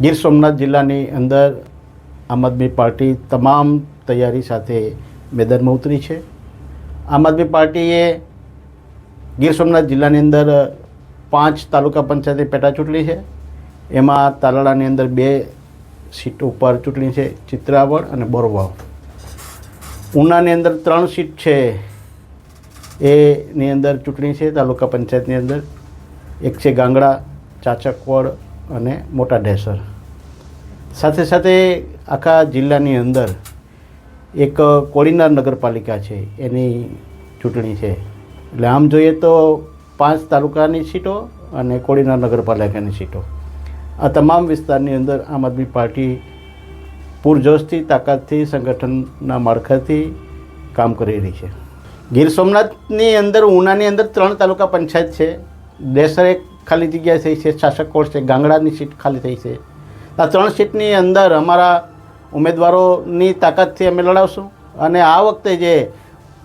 ગીર સોમનાથ જિલ્લાની અંદર આમ આદમી પાર્ટી તમામ તૈયારી સાથે મેદાનમાં ઉતરી છે. આમ આદમી પાર્ટીએ ગીર સોમનાથ જિલ્લાની અંદર પાંચ તાલુકા પંચાયતની પેટા ચૂંટણી છે. એમાં તાલાળાની અંદર બે સીટ ઉપર ચૂંટણી છે, ચિત્રાવળ અને બોરવાવ. ઉનાની અંદર ત્રણ સીટ છે. એની અંદર ચૂંટણી છે, તાલુકા પંચાયતની અંદર. એક છે ગાંગડા, ચાચકવડ અને મોટા ડેસર. સાથે સાથે આખા જિલ્લાની અંદર એક કોળીનાર નગરપાલિકા છે, એની ચૂંટણી છે. એટલે આમ જોઈએ તો પાંચ તાલુકાની સીટો અને કોડીનાર નગરપાલિકાની સીટો. આ તમામ વિસ્તારની અંદર આમ આદમી પાર્ટી પૂરજોશથી, તાકાતથી, સંગઠનના માળખાથી કામ કરી રહી છે. ગીર સોમનાથની અંદર, ઉનાની અંદર ત્રણ તાલુકા પંચાયત છે. દેસર એક ખાલી જગ્યા થઈ છે શાસકોટ છે, ગાંગડાની સીટ ખાલી થઈ છે. આ ત્રણ સીટની અંદર અમારા ઉમેદવારોની તાકાતથી અમે લડાવશું અને આ વખતે જે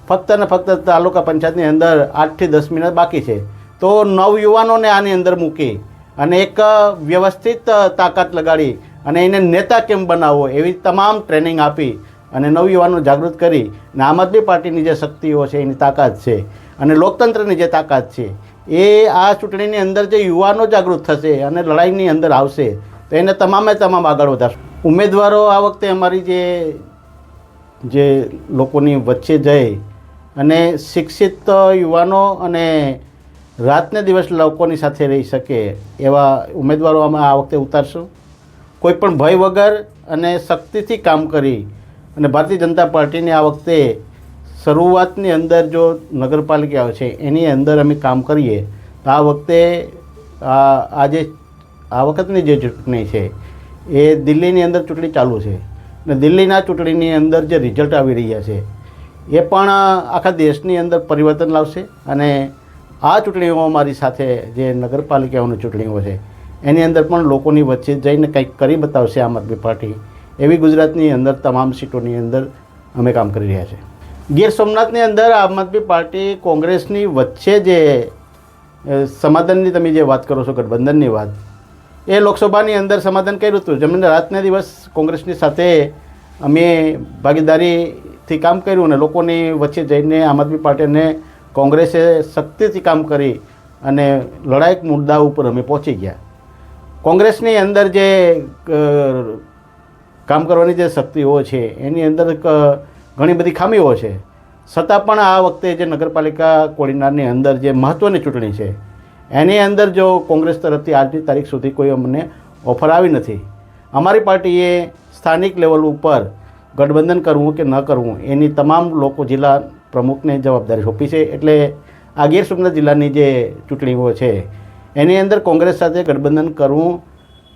ફક્ત ને ફક્ત તાલુકા પંચાયતની અંદર આઠથી દસ મિનિટ બાકી છે, તો નવયુવાનોને આની અંદર મૂકી અને એક વ્યવસ્થિત તાકાત લગાડી અને એને નેતા કેમ બનાવવો એવી તમામ ટ્રેનિંગ આપી અને નવયુવાનો જાગૃત કરી અને આમ આદમી પાર્ટીની જે શક્તિઓ છે એની તાકાત છે અને લોકતંત્રની જે તાકાત છે એ આ ચૂંટણીની અંદર જે યુવાનો જાગૃત થશે અને લડાઈની અંદર આવશે, તો એને તમામે તમામ આગળ વધારશે. ઉમેદવારો આ વખતે અમારી જે જે લોકોની વચ્ચે જઈ અને શિક્ષિત યુવાનો અને રાતને દિવસ લોકોની સાથે રહી શકે એવા ઉમેદવારો અમે આ વખતે ઉતારશું. કોઈ પણ ભય વગર અને શક્તિથી કામ કરી અને ભારતીય જનતા પાર્ટીની આ વખતે શરૂઆતની અંદર જો નગરપાલિકાઓ છે, એની અંદર અમે કામ કરીએ, તો આ વખતે, આ આ જે, આ વખતની જે ચૂંટણી છે, એ દિલ્હીની અંદર ચૂંટણી ચાલુ છે. અને દિલ્હીના ચૂંટણીની અંદર જે રિઝલ્ટ આવી રહ્યા છે, એ પણ આખા દેશની અંદર પરિવર્તન લાવશે અને આ ચૂંટણીઓ મારી સાથે જે નગરપાલિકાઓની ચૂંટણીઓ છે, એની અંદર પણ લોકોની વચ્ચે જઈને કંઈક કરી બતાવશે આમ આદમી પાર્ટી, એવી ગુજરાતની અંદર તમામ સીટોની અંદર અમે કામ કરી રહ્યા છીએ ગીર સોમનાથની અંદર આમ આદમી પાર્ટી કોંગ્રેસની વચ્ચે જે સમાધાનની તમે જે વાત કરો છો, ગઠબંધનની વાત, એ લોકસભાની અંદર સમાધાન કર્યું હતું. જેમને રાતને દિવસ કોંગ્રેસની સાથે અમે ભાગીદારીથી કામ કર્યું અને લોકોની વચ્ચે જઈને આમ આદમી પાર્ટીને કોંગ્રેસે શક્તિથી કામ કરી અને લડાયક મુદ્દા ઉપર અમે પહોંચી ગયા. કોંગ્રેસની અંદર જે કામ કરવાની જે શક્તિઓ છે, એની અંદર ઘણી બધી ખામીઓ છે. છતાં પણ આ વખતે જે નગરપાલિકા કોડીનારની અંદર જે મહત્ત્વની ચૂંટણી છે, એની અંદર જો કોંગ્રેસ તરફથી આજની તારીખ સુધી કોઈ અમને ઓફર આવી નથી, અમારી પાર્ટીએ સ્થાનિક લેવલ ઉપર ગઠબંધન કરવું કે ન કરવું, એની તમામ લોકો જિલ્લા પ્રમુખને જવાબદારી સોંપી છે. એટલે આ ગીર સોમનાથ જિલ્લાની જે ચૂંટણીઓ છે, એની અંદર કોંગ્રેસ સાથે ગઠબંધન કરવું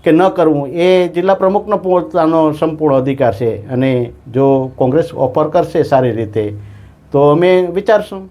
કે ન કરવું, એ જિલ્લા પ્રમુખનો પોતાનો સંપૂર્ણ અધિકાર છે અને જો કોંગ્રેસ ઓફર કરશે સારી રીતે, તો અમે વિચારશું.